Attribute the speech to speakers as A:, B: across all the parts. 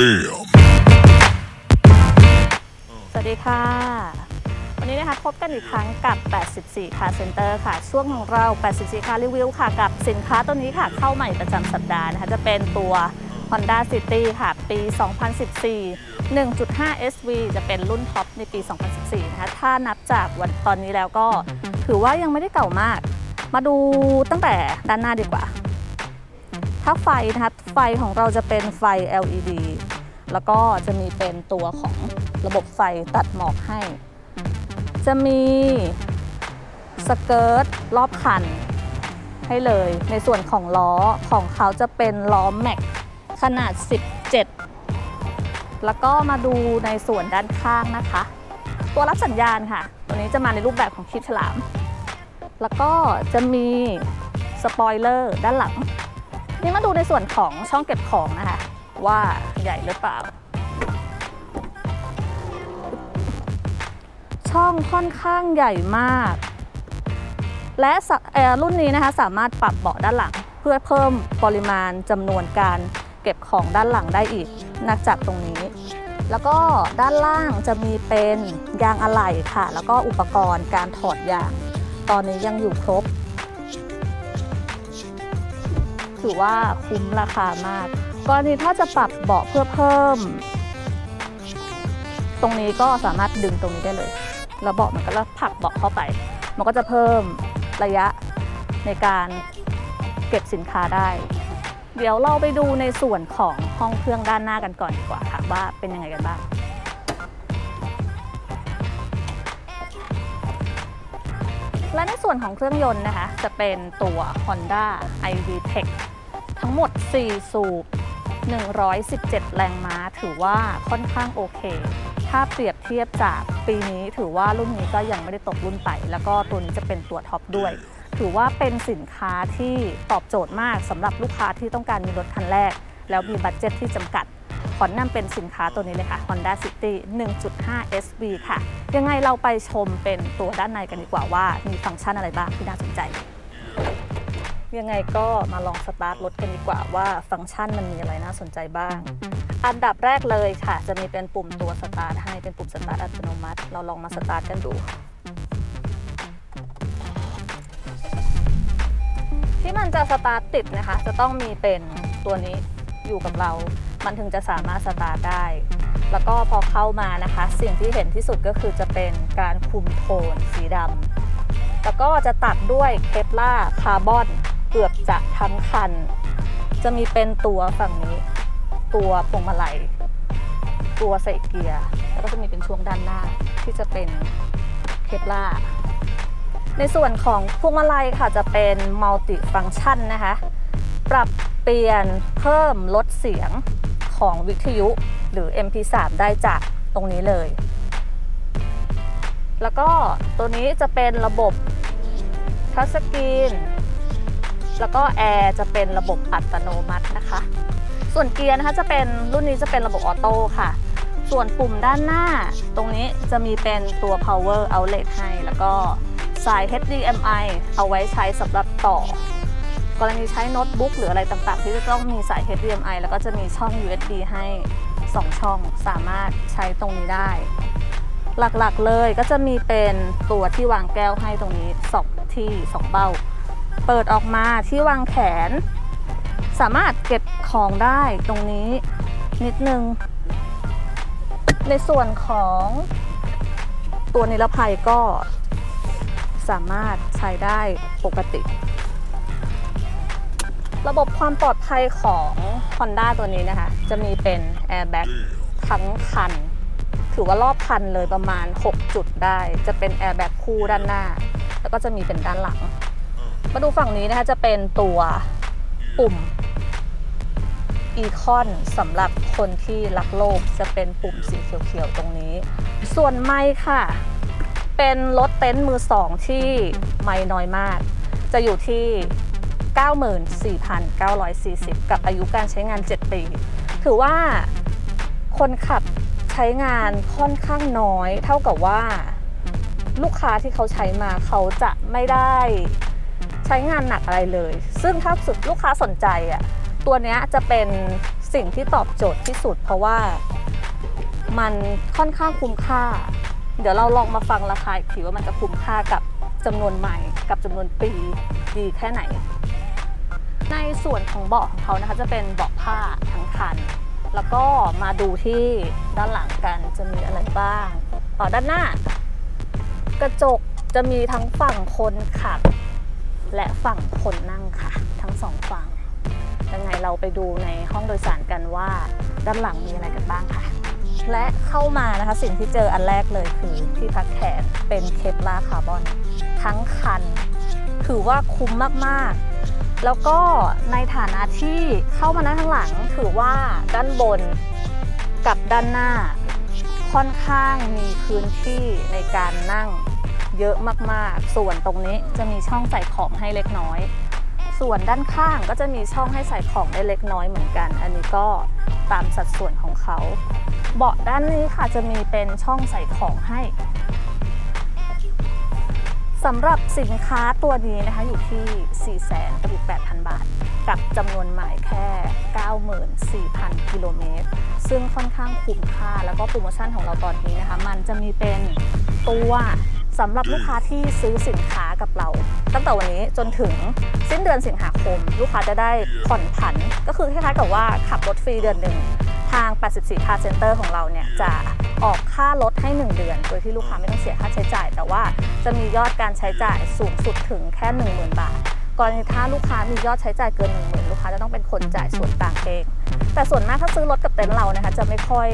A: Damn.
B: สวัสดีค่ะ วันนี้นะคะพบกันอีกครั้งกับ 84 Car Center ค่ะ ช่วงของเรา 84 Car Review ค่ะ กับสินค้าตัวนี้ค่ะ เข้าใหม่ประจำสัปดาห์นะคะ จะเป็นตัว Honda City ค่ะ ปี 2014 1.5 SV จะเป็นรุ่นท็อปในปี 2014 นะคะ ถ้านับจากวันตอนนี้แล้วก็ ถือว่ายังไม่ได้เก่ามาก มาดูตั้งแต่ด้านหน้าดีกว่า ถ้าไฟนะคะไฟของเราจะเป็นไฟ LED แล้วก็จะมีเป็นตัวของระบบไฟตัดหมอกให้ จะมีสเกิร์ตรอบคันให้เลย ในส่วนของล้อของเขาจะเป็นล้อแม็กขนาด 17 แล้วก็มาดูในส่วนด้านข้างนะคะ ตัวรับสัญญาณค่ะ ตัวนี้จะมาในรูปแบบของคลิปฉลาม แล้วก็จะมีสปอยเลอร์ด้านหลัง นี่มาดูในส่วนของช่องเก็บของนะคะ ว่าใหญ่หรือเปล่า ช่องค่อนข้างใหญ่มาก และรุ่นนี้นะคะสามารถปรับเบาะด้านหลัง เพื่อเพิ่มปริมาณจำนวนการเก็บของด้านหลังได้อีกนักจากตรงนี้ แล้วก็ด้านล่างจะมีเป็นยางอะไหล่ค่ะ แล้วก็อุปกรณ์การถอดยาง ตอนนี้ยังอยู่ครบถือว่าคุ้มราคามาก กรณีถ้าจะปรับเบาะเพื่อเพิ่ม ตรงนี้ก็สามารถดึงตรงนี้ได้เลย แล้วเบาะมันก็แล้วผลักเบาะเข้าไป มันก็จะเพิ่มระยะในการเก็บสินค้าได้ เดี๋ยวเราไปดูในส่วนของห้องเครื่องด้านหน้ากันก่อนดีกว่าค่ะว่าเป็นยังไงกันบ้างและในส่วนของเครื่องยนต์นะคะ จะเป็นตัว Honda iV Tech ทั้งหมด 4 สูบ 117 แรงม้าถือว่าค่อนข้างโอเค ถ้าเปรียบเทียบจากปีนี้ถือว่ารุ่นนี้ก็ยังไม่ได้ตกรุ่นไปแล้วก็ตัวนี้จะเป็นตัวท็อปด้วย ถือว่าเป็นสินค้าที่ตอบโจทย์มากสำหรับลูกค้าที่ต้องการมีรถคันแรก แล้วมีบัตเจ็ตที่จำกัดขอนำเป็นสินค้าตัวนี้เลยค่ะ Honda City 1.5 SV ค่ะ ยังไงเราไปชมเป็นตัวด้านในกันดีกว่าว่ามีฟังก์ชันอะไรบ้างที่น่าสนใจ ยังไงก็มาลองสตาร์ทรถกันดีกว่าว่าฟังก์ชันมันมีอะไรน่าสนใจบ้าง อันดับแรกเลยค่ะ จะมีเป็นปุ่มตัวสตาร์ทให้เป็นปุ่มสตาร์ทอัตโนมัติ เราลองมาสตาร์ทกันดู ที่มันจะสตาร์ทติดนะคะ จะต้องมีเป็นตัวนี้อยู่กับเรา มันถึงจะสามารถสตาร์ทได้ แล้วก็พอเข้ามานะคะ สิ่งที่เห็นที่สุดก็คือจะเป็นการคุมโทนสีดำแล้วก็จะตัดด้วยเคปล่าคาร์บอน เกือบจะทั้งคัน จะมีเป็นตัวฝั่งนี้ ตัวพวงมาลัย ตัวใส่เกียร์ แล้วก็จะมีเป็นช่วงด้านหน้าที่จะเป็นเคปล่าในส่วนของพวงมาลัยค่ะจะเป็นมัลติฟังชันนะคะ ปรับเปลี่ยนเพิ่มลดเสียงของวิทยุหรือ MP3 ได้จากตรงนี้เลย แล้วก็ตัวนี้จะเป็นระบบทัชสกรีน แล้วก็แอร์จะเป็นระบบอัตโนมัตินะคะ ส่วนเกียร์นะคะจะเป็นรุ่นนี้จะเป็นระบบออโต้ค่ะ ส่วนปุ่มด้านหน้า ตรงนี้จะมีเป็นตัว power outlet ให้ แล้วก็สาย HDMI เอาไว้ใช้สำหรับต่อกรณีใช้โน้ตบุ๊กหรืออะไรต่างๆ ที่จะต้องมีสาย HDMI แล้วก็จะมีช่อง USB ให้ 2 ช่องสามารถใช้ตรงนี้ได้ หลักๆเลยก็จะมีเป็นตัวที่วางแก้วให้ตรงนี้ 2 ที่ 2 เบ้า เปิดออกมาที่วางแขน สามารถเก็บของได้ตรงนี้นิดนึง ในส่วนของตัวนิรภัยก็สามารถใช้ได้ปกติ ระบบความปลอดภัยของ Honda ตัวนี้นะคะ จะมีเป็น Airbag ทั้งคัน ถือว่ารอบคันเลยประมาณ 6 จุดได้ จะเป็น Airbag คู่ด้านหน้า แล้วก็จะมีเป็นด้านหลัง มาดูฝั่งนี้นะคะจะเป็นตัวปุ่มอีคอนสำหรับคนที่รักโลกจะเป็นปุ่มสีเขียวๆตรงนี้ ส่วนไม้ค่ะ เป็นรถเต็นท์มือสองที่ไม่น้อยมาก จะอยู่ที่ 94,940 กับอายุการใช้งาน 7 ปี ถือว่าคนขับใช้งานค่อนข้างน้อย เท่ากับว่าลูกค้าที่เขาใช้มาเขาจะไม่ได้ ช้งานหนักอะไรเลย ซึ่งถ้าสุดลูกค้าสนใจอะตัวเนี้ยจะเป็นสิ่งที่ตอบโจทย์ที่สุด เพราะว่ามันค่อนข้างคุ้มค่า เดี๋ยวเราลองมาฟังราคาอีกทีว่ามันจะคุ้มค่ากับจำนวนใหม่กับจำนวนปีดีแค่ไหน ในส่วนของเบาะของเขานะคะจะเป็นเบาะผ้าทั้งคัน แล้วก็มาดูที่ด้านหลังกันจะมีอะไรบ้างต่อด้านหน้า กระจกจะมีทั้งฝั่งคนขับ และฝั่งคนนั่งค่ะ ทั้งสองฝั่งยังไงเราไปดูในห้องโดยสารกันว่า ด้านหลังมีอะไรกันบ้างค่ะ และเข้ามานะคะสิ่งที่เจออันแรกเลยคือที่พักแขนเป็นเคปลาคาร์บอนทั้งคัน ถือว่าคุ้มมากๆ แล้วก็ในฐานะที่เข้ามานั่งข้างหลังถือว่าด้านบนกับด้านหน้า ค่อนข้างมีพื้นที่ในการนั่ง เยอะมากๆ ส่วนตรงนี้จะมีช่องใส่ของให้เล็กน้อย ส่วนด้านข้างก็จะมีช่องให้ใส่ของได้เล็กน้อยเหมือนกัน อันนี้ก็ตามสัดส่วนของเขา เบาะด้านนี้ค่ะจะมีเป็นช่องใส่ของให้สำหรับสินค้าตัวนี้นะคะอยู่ที่400,000 บาท กับจำนวนหมายแค่ 94,000 กิโลเมตร ซึ่งค่อนข้างคุ้มค่า แล้วก็โปรโมชั่นของเราตอนนี้นะคะ มันจะมีเป็นตัว สำหรับลูกค้าที่ซื้อสินค้ากับเรา ตั้งแต่วันนี้จนถึงสิ้นเดือนสิงหาคม ลูกค้าจะได้ผ่อนผัน ก็คือคล้ายๆกับว่าขับรถฟรีเดือนหนึ่งทาง 84 Car Center ของเราเนี่ยจะออกค่ารถให้ 1 เดือน โดยที่ลูกค้าไม่ต้องเสียค่าใช้จ่าย แต่ว่าจะมียอดการใช้จ่ายสูงสุดถึงแค่ 10,000 บาทกรณีถ้าลูกค้ามียอดใช้จ่ายเกิน 10,000 ลูกค้าจะต้องเป็นคนจ่ายส่วนต่างเอง แต่ส่วนมากถ้าซื้อรถกับเต็นท์เรานะคะจะไม่ค่อย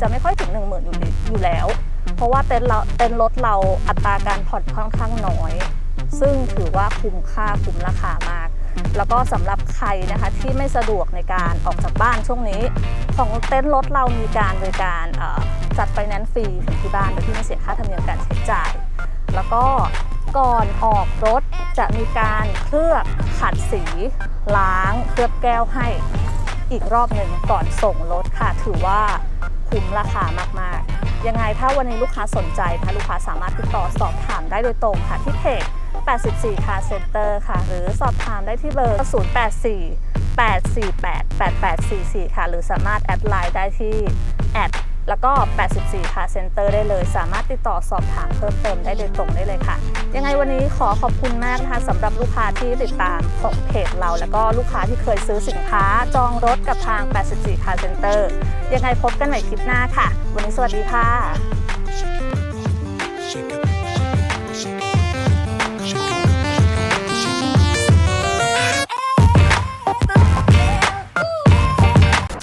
B: จะไม่ค่อยถึง 10,000 อยู่ดีอยู่แล้วเพ ราะว่าเต็นเราเต็นท์รถเราอัตราการผ่อนค่อนข้างน้อย ซึ่งถือว่าคุ้มค่าคุ้มราคามาก แล้วก็สำหรับใครนะคะที่ไม่สะดวกในการออกจากบ้านช่วงนี้ ของเต็นท์รถเรามีการบริการจัดไฟแนนซ์ฟรีถึงที่บ้านโดยที่ไม่เสียค่าธรรมเนียมการใช้จ่าย แล้วก็ก่อนออกรถจะมีการเคลือบขัดสีล้างเคลือบแก้วให้อีกรอบหนึ่งก่อนส่งรถค่ะ ถือว่าคุ้มราคามาก ๆ ยังไงถ้าวันนี้ลูกค้าสนใจนะคะลูกค้าสามารถติดต่อสอบถามได้โดยตรงค่ะที่เพจ 84 Car Center ค่ะ หรือสอบถามได้ที่เบอร์ 084 848 8844 ค่ะ หรือสามารถแอดไลน์ได้ที่แอด แล้วก็ 84 ค่ะเซ็นเตอร์ได้เลย สามารถติดต่อสอบถามเพิ่มเติมได้โดยตรงได้เลยค่ะ ยังไงวันนี้ขอขอบคุณมากนะคะสำหรับลูกค้าที่ติดตามของเพจเรา แล้วก็ลูกค้าที่เคยซื้อสินค้าจองรถกับทาง 84 ค่ะเซ็นเตอร์ยังไงพบกันใหม่คลิปหน้าค่ะ วันนี้สวัสดีค่ะ